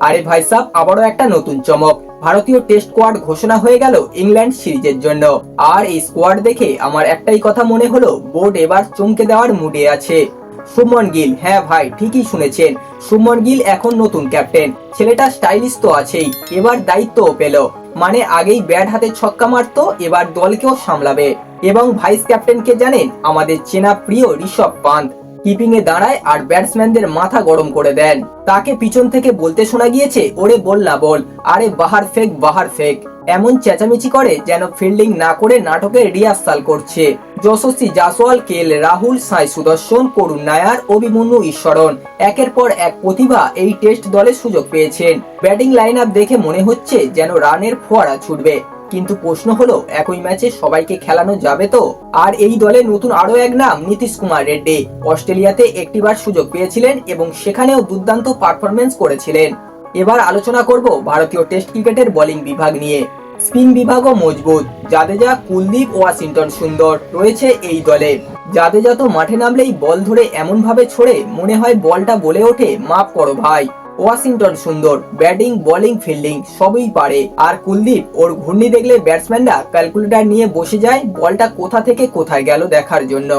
আরে ভাই সাহ আবারও একটা নতুন চমক। ভারতীয় টেস্ট স্কোয়াড ঘোষণা হয়ে গেল ইংল্যান্ড সিরিজের জন্য। আর এই স্কোয়াড দেখে আমার একটাই কথা মনে হলো, বোর্ড এবার চমকে দেওয়ার মুডে আছে। সুমন গিল হ্যাঁ ভাই, ঠিকই শুনেছেন। সুমন গিল এখন নতুন ক্যাপ্টেন ছেলেটা স্টাইলিশ তো আছেই, এবার দায়িত্বও পেল। মানে আগেই ব্যাট হাতে ছক্কা মারতো, এবার দলকেও সামলাবে। এবং ভাইস ক্যাপ্টেনকে জানেন, আমাদের চেনা প্রিয় ঋষভ পান্ত। কিপিং এ দাঁড়ায় আর ব্যাটসম্যানদের মাথা গরম করে দেন। তাকে পিছন থেকে বলতে শোনা গিয়েছে, ওরে বল না বল, আরে বাহার ফেক বাহার ফেক। এমন চেঁচামেচি করে যেন ফিল্ডিং না করে নাটকের রিহার্সাল করছে। যশস্বী জাসওয়াল কে এল রাহুল, সাই সুদর্শন, করুণ নায়ার, অভিমন্যু ঈশ্বরন একের পর এক প্রতিভা এই টেস্ট দলে সুযোগ পেয়েছেন। ব্যাটিং লাইন দেখে মনে হচ্ছে যেন রানের ফোয়ারা ছুটবে। কিন্তু প্রশ্ন হলো, একই ম্যাচে সবাইকে খেলানো যাবে তো? আর এই দলে নতুন আরও এক নাম, নীতিশ কুমার রেড্ডি। অস্ট্রেলিয়াতে একটিবার সুযোগ পেয়েছিলেন এবং সেখানেও দুর্দান্ত পারফরমেন্স করেছিলেন। এবার আলোচনা করব ভারতীয় টেস্ট ক্রিকেটের বোলিং বিভাগ নিয়ে। স্পিন বিভাগও মজবুত। জাদেজা, কুলদীপ, ওয়াশিংটন সুন্দর রয়েছে এই দলে। জাদেজা তো মাঠে নামলেই বল ধরে এমন ভাবে ছোড়ে মনে হয় বলটা বলে ওঠে, মাফ করো ভাই। ওয়াশিংটন সুন্দর, ব্যাটিং, বোলিং, ফিল্ডিং সবই পারে। আর কুলদীপ, ওর ঘূর্ণি দেখলে ব্যাটসম্যানরা ক্যালকুলেটর নিয়ে বসে যায়, বলটা কোথা থেকে কোথায় গেল দেখার জন্য।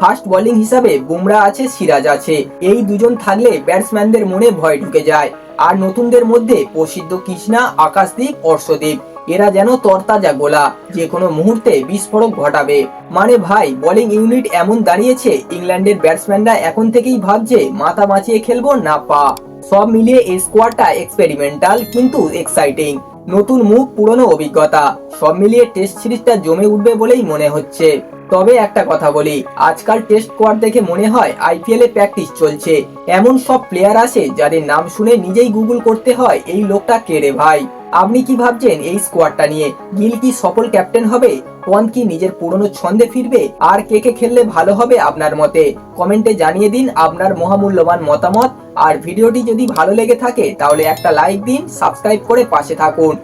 ফাস্ট বোলিং হিসাবে বুমরা আছে, সিরাজ আছে। এই দুজন থাকলে ব্যাটসম্যানদের মনে ভয় ঢুকে যায়। আর নতুনদের মধ্যে প্রসিদ্ধ কৃষ্ণা, আকাশদীপ, অর্শদীপ। এরা যেন তরতাজা গোলা যে কোনো মুহূর্তে বিস্ফোরক ঘটাবে। মানে ভাই, বোলিং ইউনিট এমন দাঁড়িয়েছে, ইংল্যান্ডের ব্যাটসম্যানরা এখন থেকেই ভাবছে, মাথা বাঁচিয়ে খেলব না পা। সব মিলিয়ে এই স্কোয়াডটা এক্সপেরিমেন্টাল কিন্তু এক্সাইটিং নতুন মুখ, পুরনো অভিজ্ঞতা, সব মিলিয়ে টেস্ট সিরিজটা জমে উঠবে বলেই মনে হচ্ছে। তবে একটা কথা বলি, আজকাল টেস্ট স্কোয়াড দেখে মনে হয় আইপিএল এ প্র্যাকটিস চলছে। এমন সব প্লেয়ার আছে যাদের নাম শুনে নিজেই গুগল করতে হয়, এই লোকটা কে রে ভাই? আপনি কি ভাবছেন এই স্কোয়াডটা নিয়ে? গিল কি সফল ক্যাপ্টেন হবে? পন কি নিজের পুরনো ছন্দে ফিরবে? আর কে কে খেললে ভালো হবে আপনার মতে? কমেন্টে জানিয়ে দিন আপনার মহামূল্যবান মতামত। আর ভিডিওটি যদি ভালো লেগে থাকে, তাহলে একটা লাইক দিন সাবস্ক্রাইব করে পাশে থাকুন।